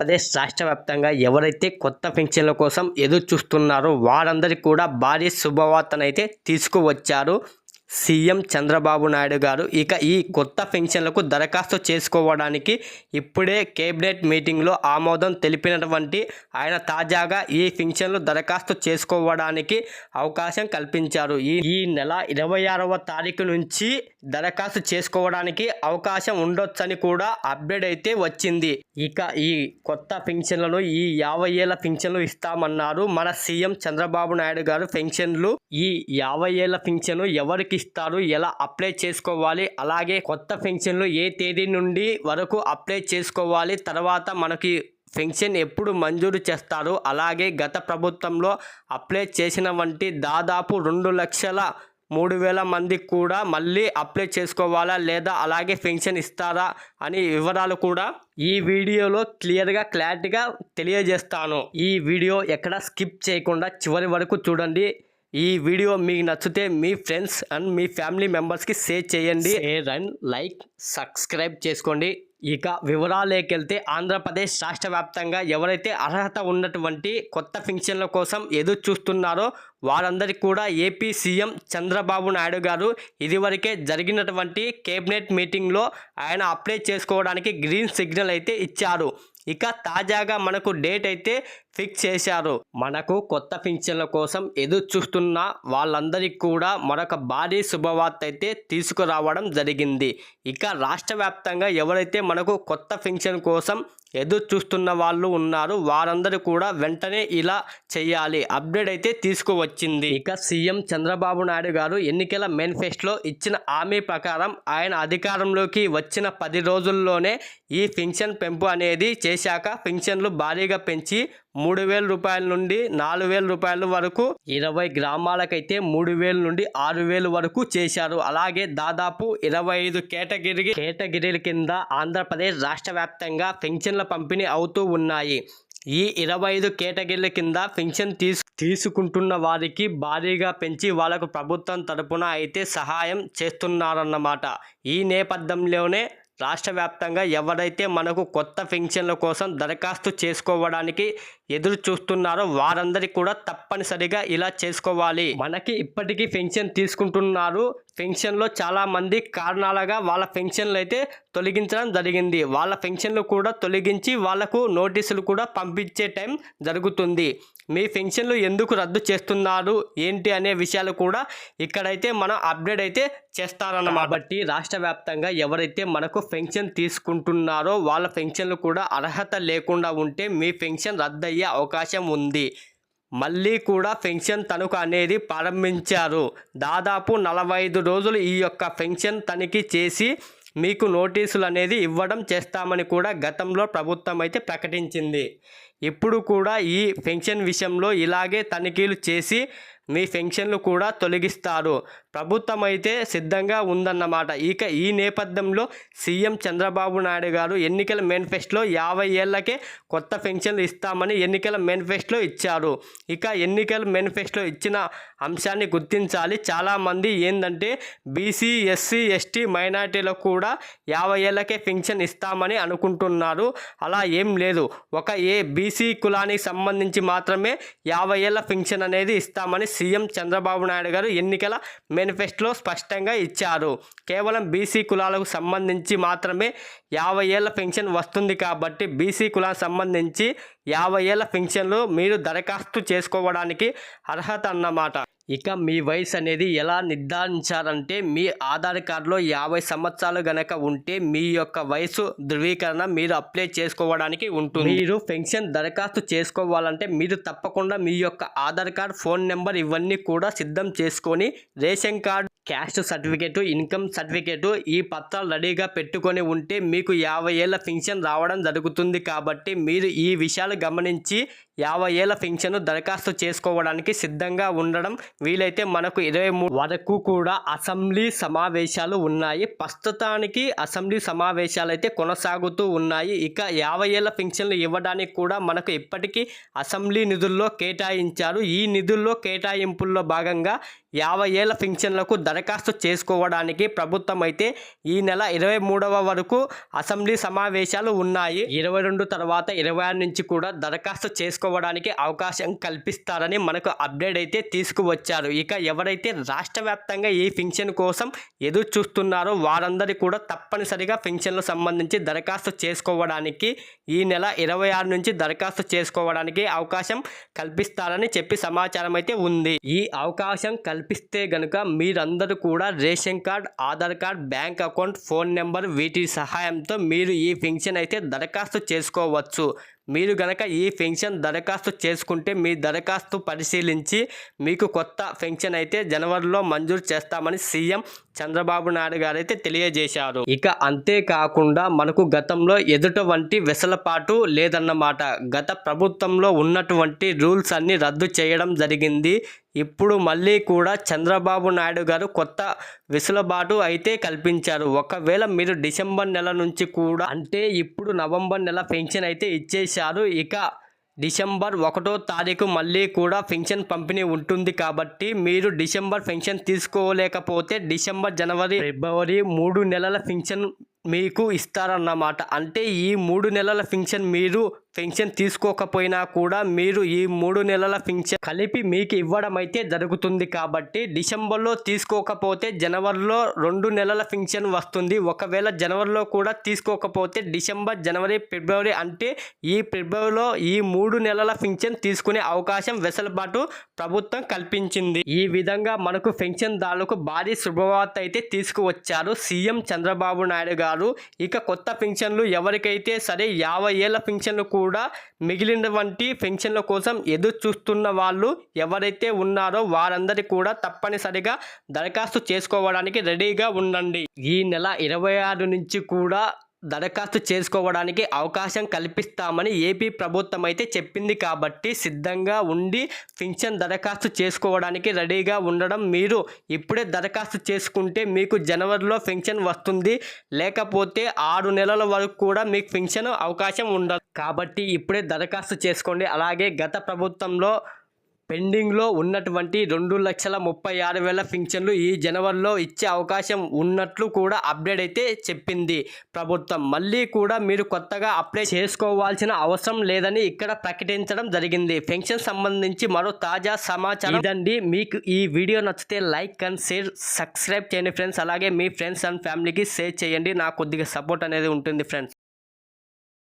ఆంధ్రప్రదేశ్ రాష్ట్ర వ్యాప్తంగా ఎవరైతే కొత్త పెన్షన్ల కోసం ఎదురు చూస్తున్నారో వారందరికీ కూడా భారీ శుభవార్తనైతే తీసుకువచ్చారు. సీఎం చంద్రబాబు నాయుడు గారు ఇక ఈ కొత్త పెన్షన్లకు దరఖాస్తు చేసుకోవడానికి ఇప్పుడే కేబినెట్ మీటింగ్లో ఆమోదం తెలిపినటువంటి ఆయన తాజాగా ఈ పెన్షన్లు దరఖాస్తు చేసుకోవడానికి అవకాశం కల్పించారు. ఈ ఈ నెల ఇరవై ఆరవ తారీఖు నుంచి దరఖాస్తు చేసుకోవడానికి అవకాశం ఉండొచ్చని కూడా అప్డేట్ అయితే వచ్చింది. ఇక ఈ కొత్త పెన్షన్లను ఈ యాభై ఏళ్ళ పెన్షన్లు ఇస్తామన్నారు మన సీఎం చంద్రబాబు నాయుడు గారు. పెన్షన్లు ఈ యాభై ఏళ్ళ పెన్షన్ ఎవరికి ఇస్తారు ఎలా అప్లై చేసుకోవాలి అలాగే కొత్త పెన్షన్లు ఏ తేదీ నుండి వరకు అప్లై చేసుకోవాలి తర్వాత మనకి పెన్షన్ ఎప్పుడు మంజూరు చేస్తారు అలాగే గత ప్రభుత్వంలో అప్లై చేసిన వంటి దాదాపు రెండు లక్షల మూడు వేల మందికి కూడా మళ్ళీ అప్లై చేసుకోవాలా లేదా అలాగే పెన్షన్ ఇస్తారా అని వివరాలు కూడా ఈ వీడియోలో క్లియర్గా క్లారిటీగా తెలియజేస్తాను. ఈ వీడియో ఎక్కడ స్కిప్ చేయకుండా చివరి వరకు చూడండి. ఈ వీడియో మీకు నచ్చితే మీ ఫ్రెండ్స్ అండ్ మీ ఫ్యామిలీ మెంబర్స్కి షేర్ చేయండి. షేర్ అండ్ లైక్ సబ్స్క్రైబ్ చేసుకోండి. ఇక వివరాలేకెళ్తే ఆంధ్రప్రదేశ్ రాష్ట్ర వ్యాప్తంగా ఎవరైతే అర్హత ఉన్నటువంటి కొత్త పెన్షన్ల కోసం ఎదురు చూస్తున్నారో వారందరికీ కూడా ఏపీ సీఎం చంద్రబాబు నాయుడు గారు ఇదివరకే జరిగినటువంటి కేబినెట్ మీటింగ్లో ఆయన అప్లై చేసుకోవడానికి గ్రీన్ సిగ్నల్ అయితే ఇచ్చారు. ఇక తాజాగా మనకు డేట్ అయితే ఫిక్స్ చేశారు. మనకు కొత్త పింఛన్ల కోసం ఎదురు చూస్తున్న వాళ్ళందరికీ కూడా మరొక భారీ శుభవార్త అయితే తీసుకురావడం జరిగింది. ఇక రాష్ట్ర వ్యాప్తంగా ఎవరైతే మనకు కొత్త పింఛన్ కోసం ఎదురు చూస్తున్న వాళ్ళు ఉన్నారు వారందరూ కూడా వెంటనే ఇలా చేయాలి. అప్డేట్ అయితే తీసుకువచ్చింది. ఇక సీఎం చంద్రబాబు నాయుడు గారు ఎన్నికల మేనిఫెస్టోలో ఇచ్చిన హామీ ప్రకారం ఆయన అధికారంలోకి వచ్చిన పది రోజుల్లోనే ఈ పింఛన్ పెంపు అనేది చేశాక పెన్షన్లు భారీగా పెంచి మూడు వేల రూపాయల నుండి నాలుగు వేల రూపాయల వరకు ఇరవై గ్రామాలకైతే మూడు వేల నుండి ఆరు వేలు వరకు చేశారు. అలాగే దాదాపు ఇరవై ఐదు కేటగిరీ కేటగిరీల కింద ఆంధ్రప్రదేశ్ రాష్ట్ర వ్యాప్తంగా పెన్షన్ల పంపిణీ అవుతూ ఉన్నాయి. ఈ ఇరవై ఐదు కేటగిరీల కింద పెన్షన్ తీసు తీసుకుంటున్న వారికి భారీగా పెంచి వాళ్ళకు ప్రభుత్వం తరపున అయితే సహాయం చేస్తున్నారన్నమాట. ఈ నేపథ్యంలోనే రాష్ట్ర వ్యాప్తంగా ఎవరైతే మనకు కొత్త పెన్షన్ల కోసం దరఖాస్తు చేసుకోవడానికి ఎదురు చూస్తున్నారో వారందరికీ కూడా తప్పనిసరిగా ఇలా చేసుకోవాలి. మనకి ఇప్పటికీ పెన్షన్ తీసుకుంటున్నారు. పెన్షన్లో చాలామంది కారణాలుగా వాళ్ళ పెన్షన్లు అయితే తొలగించడం జరిగింది. వాళ్ళ పెన్షన్లు కూడా తొలగించి వాళ్ళకు నోటీసులు కూడా పంపించే టైం జరుగుతుంది. మీ పెన్షన్లు ఎందుకు రద్దు చేస్తున్నారు? ఏంటి అనే విషయాలు కూడా ఇక్కడైతే మనం అప్డేట్ అయితే చేస్తారన్నమాట. బట్టి రాష్ట్ర వ్యాప్తంగా ఎవరైతే మనకు పెన్షన్ తీసుకుంటున్నారో వాళ్ళ పెన్షన్లు కూడా అర్హత లేకుండా ఉంటే మీ పెన్షన్ అయ్యే అవకాశం ఉంది. మళ్ళీ కూడా పెన్షన్ తణుకు అనేది ప్రారంభించారు. దాదాపు నలభై ఐదు రోజులు ఈ యొక్క పెన్షన్ తనిఖీ చేసి మీకు నోటీసులు అనేది ఇవ్వడం చేస్తామని కూడా గతంలో ప్రభుత్వం అయితే ప్రకటించింది. ఇప్పుడు కూడా ఈ పెన్షన్ విషయంలో ఇలాగే తనిఖీలు చేసి మీ పెన్షన్లు కూడా తొలగిస్తారు. ప్రభుత్వం అయితే సిద్ధంగా ఉందన్నమాట. ఇక ఈ నేపథ్యంలో సీఎం చంద్రబాబు నాయుడు గారు ఎన్నికల మేనిఫెస్టోలో యాభై ఏళ్ళకే కొత్త పెన్షన్లు ఇస్తామని ఎన్నికల మేనిఫెస్టోలో ఇచ్చారు. ఇక ఎన్నికల మేనిఫెస్టోలో ఇచ్చిన అంశాన్ని గుర్తించాలి. చాలామంది ఏంటంటే బీసీ ఎస్సీ ఎస్టీ మైనార్టీలకు కూడా యాభై ఏళ్ళకే పెన్షన్ ఇస్తామని అనుకుంటున్నారు. అలా ఏం లేదు. ఒక ఏ బీసీ కులానికి సంబంధించి మాత్రమే యాభై ఏళ్ళ పెన్షన్ అనేది ఇస్తామని సీఎం చంద్రబాబు నాయుడు గారు ఎన్నికల మేనిఫెస్టోలో స్పష్టంగా ఇచ్చారు. కేవలం బీసీ కులాలకు సంబంధించి మాత్రమే యాభై ఏళ్ళ పెన్షన్ వస్తుంది కాబట్టి బీసీ కులానికి సంబంధించి యాభై ఏళ్ళ పెన్షన్లు మీరు దరఖాస్తు చేసుకోవడానికి అర్హత అన్నమాట ఇక మీ వయసు అనేది ఎలా నిర్ధారించారంటే మీ ఆధార్ కార్డులో యాభై సంవత్సరాలు గనక ఉంటే మీ యొక్క వయసు ధృవీకరణ మీరు అప్లై చేసుకోవడానికి ఉంటుంది. మీరు పెన్షన్ దరఖాస్తు చేసుకోవాలంటే మీరు తప్పకుండా మీ యొక్క ఆధార్ కార్డ్ ఫోన్ నెంబర్ ఇవన్నీ కూడా సిద్ధం చేసుకొని ration card caste certificate income certificate ఈ పత్రాలు రెడీగా పెట్టుకొని ఉంటే మీకు యాభై ఏళ్ళ పెన్షన్ రావడం జరుగుతుంది కాబట్టి మీరు ఈ విషయాలు గమనించి యాభై ఏళ్ళ పెన్షన్ దరఖాస్తు చేసుకోవడానికి సిద్ధంగా ఉండడం వీలైతే మనకు ఇరవై మూడు వరకు కూడా అసెంబ్లీ సమావేశాలు ఉన్నాయి. ప్రస్తుతానికి అసెంబ్లీ సమావేశాలు అయితే కొనసాగుతూ ఉన్నాయి. ఇక యాభై ఏళ్ళ పెన్షన్లు ఇవ్వడానికి కూడా మనకు ఇప్పటికీ అసెంబ్లీ నిధుల్లో కేటాయించారు. ఈ నిధుల్లో కేటాయింపుల్లో భాగంగా యాభై ఏళ్ళ పింఛన్లకు దరఖాస్తు చేసుకోవడానికి ప్రభుత్వం అయితే ఈ నెల ఇరవై మూడవ వరకు అసెంబ్లీ సమావేశాలు ఉన్నాయి. ఇరవై రెండు తర్వాత ఇరవై నుంచి కూడా దరఖాస్తు చేసుకో చేసుకోవడానికి అవకాశం కల్పిస్తారని మనకు అప్డేట్ అయితే తీసుకువచ్చారు. ఇక ఎవరైతే రాష్ట్ర వ్యాప్తంగా ఈ పెన్షన్ కోసం ఎదురు చూస్తున్నారో వారందరి కూడా తప్పనిసరిగా పింఛన్లు సంబంధించి దరఖాస్తు చేసుకోవడానికి ఈ నెల ఇరవై ఆరు నుంచి దరఖాస్తు చేసుకోవడానికి అవకాశం కల్పిస్తారని చెప్పి సమాచారం అయితే ఉంది. ఈ అవకాశం కల్పిస్తే గనుక మీరందరూ కూడా ration card Aadhaar card bank account phone number వీటి సహాయంతో మీరు ఈ పెన్షన్ అయితే దరఖాస్తు చేసుకోవచ్చు. మీరు గనక ఈ పెన్షన్ దరఖాస్తు చేసుకుంటే మీ దరఖాస్తు పరిశీలించి మీకు కొత్త పెన్షన్ అయితే జనవరిలో మంజూరు చేస్తామని సీఎం చంద్రబాబు నాయుడు గారు అయితే తెలియజేశారు. ఇక అంతేకాకుండా మనకు గతంలో ఎదుట వంటి వెసలపాటు లేదన్నమాట. గత ప్రభుత్వంలో ఉన్నటువంటి రూల్స్ అన్ని రద్దు చేయడం జరిగింది. ఇప్పుడు మళ్ళీ కూడా చంద్రబాబు నాయుడు గారు కొత్త వెసులుబాటు అయితే కల్పించారు. ఒకవేళ మీరు డిసెంబర్ నెల నుంచి కూడా అంటే ఇప్పుడు నవంబర్ నెల పెన్షన్ అయితే ఇచ్చేశారు. ఇక డిసెంబర్ ఒకటో తారీఖు మళ్ళీ కూడా పెన్షన్ పంపిణీ ఉంటుంది కాబట్టి మీరు డిసెంబర్ పెన్షన్ తీసుకోలేకపోతే డిసెంబర్ జనవరి ఫిబ్రవరి మూడు నెలల పెన్షన్ మీకు ఇస్తారన్నమాట. అంటే ఈ మూడు నెలల పెన్షన్ మీరు పెన్షన్ తీసుకోకపోయినా కూడా మీరు ఈ మూడు నెలల పెన్షన్ కలిపి మీకు ఇవ్వడం అయితే జరుగుతుంది కాబట్టి డిసెంబర్లో తీసుకోకపోతే జనవరిలో రెండు నెలల పెన్షన్ వస్తుంది. ఒకవేళ జనవరిలో కూడా తీసుకోకపోతే డిసెంబర్ జనవరి ఫిబ్రవరి అంటే ఈ ఫిబ్రవరిలో ఈ మూడు నెలల పెన్షన్ తీసుకునే అవకాశం వెసులుబాటు ప్రభుత్వం కల్పించింది. ఈ విధంగా మనకు పెన్షన్దారులకు భారీ శుభవార్త అయితే తీసుకువచ్చారు సీఎం చంద్రబాబు నాయుడు గారు. ఇక కొత్త పెన్షన్లు ఎవరికైతే సరే యాభై ఏళ్ళ పెన్షన్లు కూడా మిగిలినటువంటి పెన్షన్ల కోసం ఎదురు చూస్తున్న వాళ్ళు ఎవరైతే ఉన్నారో వారందరి కూడా తప్పనిసరిగా దరఖాస్తు చేసుకోవడానికి రెడీగా ఉండండి. ఈ నెల ఇరవై ఆరు నుంచి కూడా దరఖాస్తు చేసుకోవడానికి అవకాశం కల్పిస్తామని ఏపీ ప్రభుత్వం అయితే చెప్పింది కాబట్టి సిద్ధంగా ఉండి పింఛన్ దరఖాస్తు చేసుకోవడానికి రెడీగా ఉండడం మీరు ఇప్పుడే దరఖాస్తు చేసుకుంటే మీకు జనవరిలో పెన్షన్ వస్తుంది. లేకపోతే ఆరు నెలల వరకు కూడా మీకు పెన్షన్ అవకాశం ఉండదు. కాబట్టి ఇప్పుడే దరఖాస్తు చేసుకోండి. అలాగే గత ప్రభుత్వంలో పెండింగ్లో ఉన్నటువంటి రెండు లక్షల ముప్పై ఆరు వేల పింఛన్లు ఈ జనవరిలో ఇచ్చే అవకాశం ఉన్నట్లు కూడా అప్డేట్ అయితే చెప్పింది ప్రభుత్వం. మళ్ళీ కూడా మీరు కొత్తగా అప్లై చేసుకోవాల్సిన అవసరం లేదని ఇక్కడ ప్రకటించడం జరిగింది. పెన్షన్ సంబంధించి మరో తాజా సమాచారం ఇదండి. మీకు ఈ వీడియో నచ్చితే లైక్ అండ్ షేర్ సబ్స్క్రైబ్ చేయండి ఫ్రెండ్స్. అలాగే మీ ఫ్రెండ్స్ అండ్ ఫ్యామిలీకి షేర్ చేయండి. నాకు కొద్దిగా సపోర్ట్ అనేది ఉంటుంది ఫ్రెండ్స్.